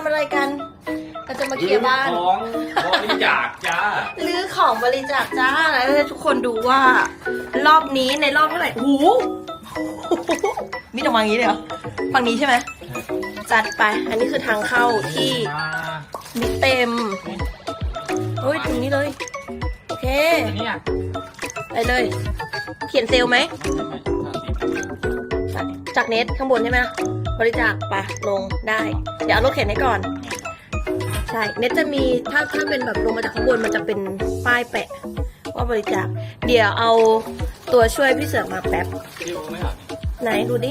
ทำอะไรกันเราจะมาเคลียร์บ้าน ของบริจาคจ้ารื้อของบริจาคจ้าแล้วให้ทุกคนดูว่า รอบนี้ในรอบเท่าไหร่โอ้โหมีออกมาอย่างนี้เลยเหรอฝั่งนี้ใช่ไหมจัดไป อันนี้คือทางเข้าที่มามีเต็มเฮ้ยถึงนี้เลย โอเคเนี่ยไปเลย เขียนเซลลไหม จากจากเน็ตข้างบนใช่ไหม บริจาคไปลงได้เดี๋ยวเอารถเข็นให้ก่อน ใช่เน็ตจะมีถ้าถ้าเป็นแบบลงมาจากข้างบนมันจะเป็นป้ายแปะ ว่าบริจาคเดี๋ยวเอาตัวช่วยพี่เสือมาแป๊บไหนดูดิ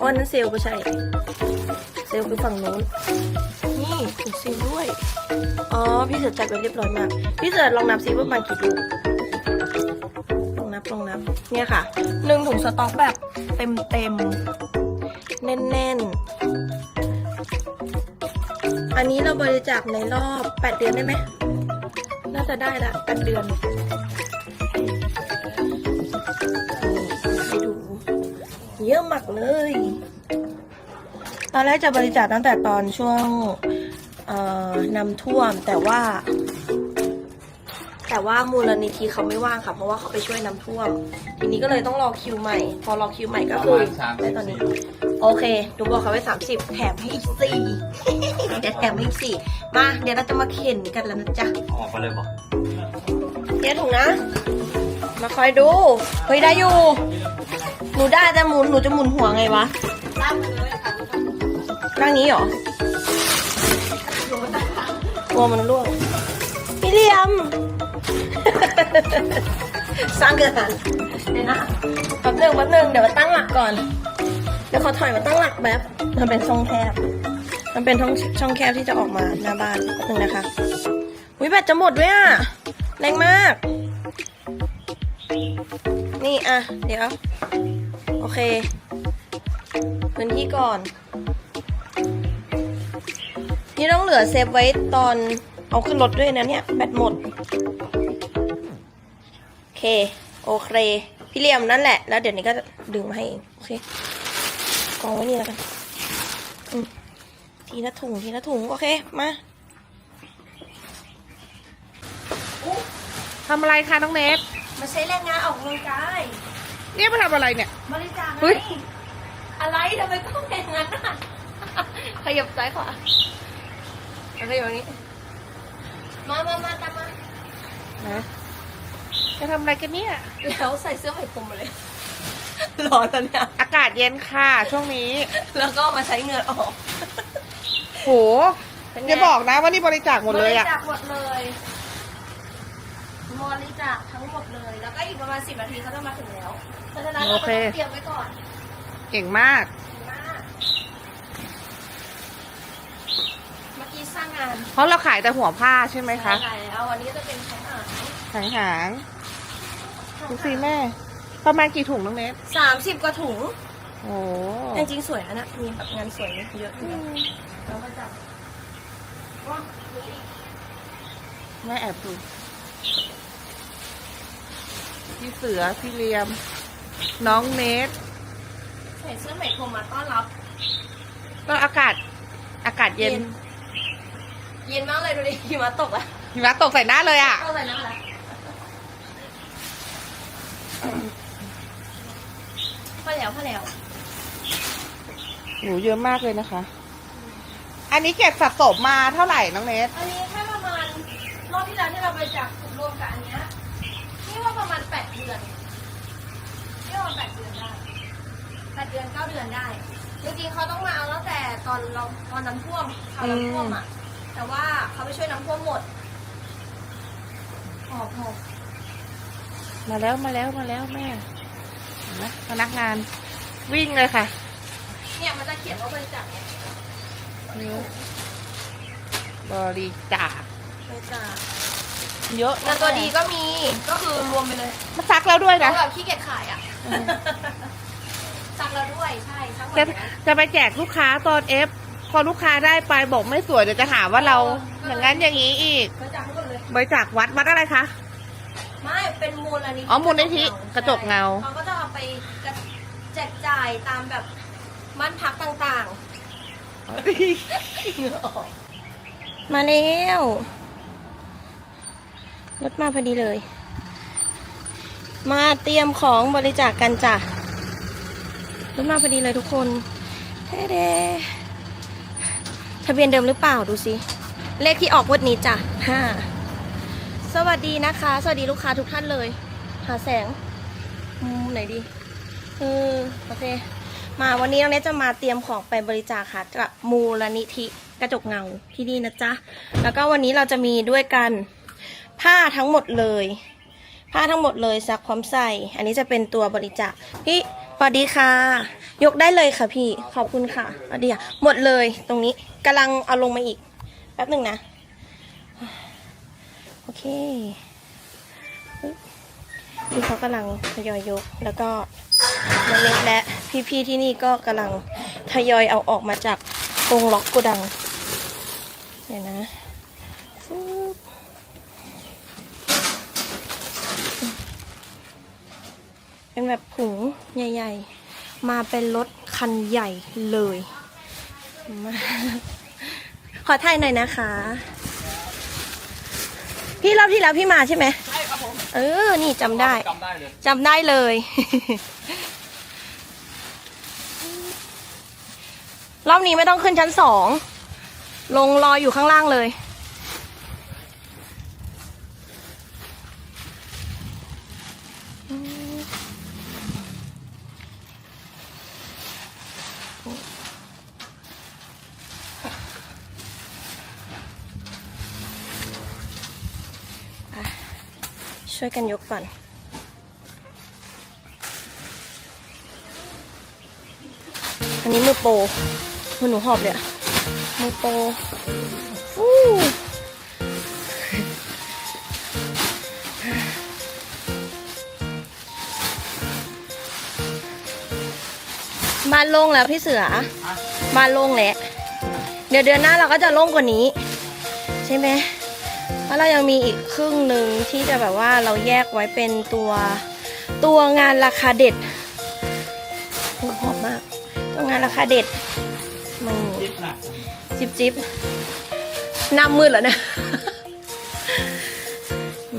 อ๋อนั้นเซลก็ใช่ เซลคือฝั่งนู้นนี่ถุงซิลด้วย อ๋อ พี่เสือจัดไว้เรียบร้อยมาก พี่เสือลองนับซิว่ามันกี่ลูกลองนับลองนับ เนี่ยค่ะหนึ่งถุงสต็อกแบบเต็มเต็ม แน่นแน่นๆ อันนี้เราบริจาคในรอบแปดเดือนได้ไหม น่าจะได้ละแปดเดือนให้ดูเยอะมากเลย ตอนแรกจะบริจาคตั้งแต่ตอนช่วงเอ่อนำท่วมแต่ว่า แต่ว่ามูลนิธิเขาไม่ว่างค่ะ เพราะว่าเขาไปช่วยน้ำท่วม ทีนี้ก็เลยต้องรอคิวใหม่ พอรอคิวใหม่ก็คือได้ตอนนี้ โอเคดูบอกเขาไว้สามสิบแถมให้อีกสี่เดี๋ยวแถมให้อีกสี่มาเดี๋ยวเราจะมาเข็นกันแล้วนะจ๊ะออกไปเลยบอกเดี๋ยวถุงนะ มาคอยดูเฮ้ยได้อยู่ หนูได้แต่หมุนหนูจะหมุนหัวไงวะร่างนี้เหรอตัวมันร่วงพี่เหลี่ยม สร้างเกินเดี๋ยวนะแป๊บหนึงแป๊บหนึงเดี๋ยวมาตั้งหลักก่อน เดี๋ยวขอถอยมาตั้งหลักแบบมันเป็นช่องแคบ มันเป็นช่องช่องแคบที่จะออกมาหน้าบ้านแป๊บนึงนะคะวิแบตจะหมดด้วยอะแรงมาก นี่อะ เดี๋ยว โอเค พื้นที่ก่อน นี่ต้องเหลือเซฟไว้ตอนเอาขึ้นรถด้วยนะเนี่ย แบตหมด เค โอเค พี่เหลี่ยมนั่นแหละ แล้วเดี๋ยวนี้ก็จะดึงมาให้เอง โอเคกองไว้นี่แล้วกันอืมทีละถุงทีละถุง โอเค มาทำอะไรคะน้องเนทมาใช้แรงงานออกกำลังกายเนี่ยมาทำอะไรเนี่ย บริจาคไงเฮ้ย อะไรทำไมต้องเป็นอย่างนั้นอะ ขยับซ้ายขวาแล้วก็อย่างนี้ มามามาตามมานะ จะทำอะไรกันเนี่ย แล้วใส่เสื้อไหมพรมมาเลย ร้อนแล้วเนี่ย อากาศเย็นค่ะช่วงนี้ แล้วก็มาใช้เงินออกโหเป็นไงอย่าบอกนะว่านี่บริจาคหมดเลยอะบริจาคหมดเลยบริจาคทั้งหมดเลย แล้วก็อีกประมาณสิบนาทีเขาจะมาถึงแล้วเพราะฉะนั้นเราก็ต้องเตรียมไว้ก่อนเก่งมาก มากเมื่อกี้สร้างงานเพราะเราขายแต่หัวผ้าใช่ไหมคะ ใช่แล้ววันนี้ก็จะเป็นชั้นอาหารหางหาง ดูสิแม่ ประมาณกี่ถุงน้องเนทสามสิบกว่าถุงโอ้จริงๆสวยนะนะมีแบบงานสวยเยอะอยู่นะแล้วก็จะว้าวมีอีกแม่แอบดูพี่เสือพี่เลียม น้องเนทใส่เสื้อไหมพรมมาต้อนรับ ก็อากาศ อากาศเย็น เย็นมากเลยดูดิหิมะตกอะหิมะตกใส่หน้าเลยอะเอาใส่น้ำอะไรพ อแล้วพอแล้วหนูเยอะมากเลยนะคะ อันนี้เก็บสะสมมาเท่าไหร่น้องเนทอันนี้แค่ประมาณรอบที่แล้วที่เราไปจากรวมกับอันเนี้ยนี่ว่าประมาณแปดเดือนนี่ว่าแปดเดือนได้แปดเดือนเก้าเดือนได้จริงๆเขาต้องมาเอาตั้งแต่ตอนเราตอนน้ำท่วมข่าวน้ำท่วมอะแต่ว่าเขาไปช่วยน้ำท่วมหมดหอบหอบมาแล้วมาแล้วมาแล้วแม่เห็นไหม พนักงานวิ่งเลยค่ะ เนี่ยมันจะเขียนว่าบริจาคเนี่ยบริจาคบริจาคเยอะแต่ตัวดีก็มีก็คือรวมไปเลยมาซักแล้วด้วยแล้นะวแบบขี้เกียจขายอะอืมซักแล้วด้วยใช่ซักหมดจะเลยนะจะไปแจกลูกค้าตอนเอฟพอลูกค้าได้ไปบอกไม่สวยเดี๋ยวจะหาว่าเราอย่างนั้นอย่างนี้อีกบริจาคทั้งหมดเลยบริจาควัดวัดอะไรคะไม่เป็นมูลนิธิอ๋อมูลนิธิกระจกเงาเขาก็จะเอาไปกระ แจกจ่ายตามแบบบ้านพักต่างเหงื่อออกมาแล้ว รถมาพอดีเลย มาเตรียมของบริจาคกันจ้ะ รถมาพอดีเลยทุกคนเท่เดทะเบียนเดิมหรือเปล่าดูสิ เลขที่ออกวันนี้จ้ะห้าสวัสดีนะคะ สวัสดีลูกค้าทุกท่านเลย หาแสง มุมไหนดีเออโอเค มาวันนี้น้องเนทจะมาเตรียมของไปบริจาคค่ะกับมูลนิธิกระจกเงาที่นี่นะจ๊ะ แล้วก็วันนี้เราจะมีด้วยกันผ้าทั้งหมดเลย ผ้าทั้งหมดเลยซักพร้อมใส่ อันนี้จะเป็นตัวบริจาคพี่สวัสดีค่ะ ยกได้เลยค่ะพี่ขอบคุณค่ะสวัสดีค่ะหมดเลยตรงนี้กำลังเอาลงมาอีกแป๊บหนึ่งนะ โอเค พี่เขากำลังทยอยยก แล้วก็น้องเล็กและพี่ๆที่นี่ก็กำลังทยอยเอาออกมาจากตรงล็อกโกดังเดี๋ยนะเป็นแบบผงใหญ่ ๆ มาเป็นรถคันใหญ่เลยมาขอถ่ายหน่อยนะคะ พี่รอบที่แล้วพี่มาใช่ไหม เออ นี่จำได้จำได้เลยจำได้เลย รอบนี้ไม่ต้องขึ้นชั้นสอง ลงรออยู่ข้างล่างเลย ช่วยกันยกก่อน อันนี้มือโปรมือหนูหอบเลยอะมือโปรฟู้บ้านโล่งแล้วพี่เสือ บ้านโล่งแล้ว เดี๋ยวเดือนหน้าเราก็จะโล่งกว่านี้ ใช่ไหม เพราะเรายังมีอีกครึ่งหนึ่งที่จะแบบว่าเราแยกไว้เป็นตัวตัวงานราคาเด็ดโอ้หอมมาก ตัวงานราคาเด็ดมันจิบจิบน้ามืดแล้วนะ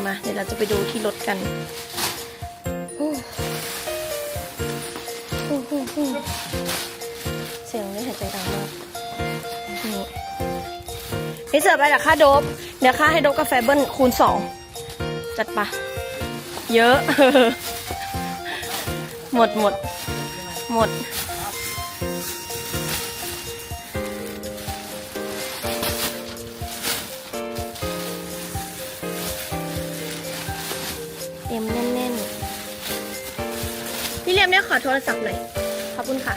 มาเดี๋ยวเราจะไปดูที่รถกันอู้อู้อู้อู้เสียงได้หายใจดังมากนี่พี่เสือไปกับค่าโดบ เดี๋ยวค่าให้โดบกาแฟเบิ้ลคูณสองจัดปะเยอะ หมดหมด หมด เต็มแน่นๆ พี่เลียมเนี่ยขอโทรศัพท์หน่อย ขอบคุณค่ะ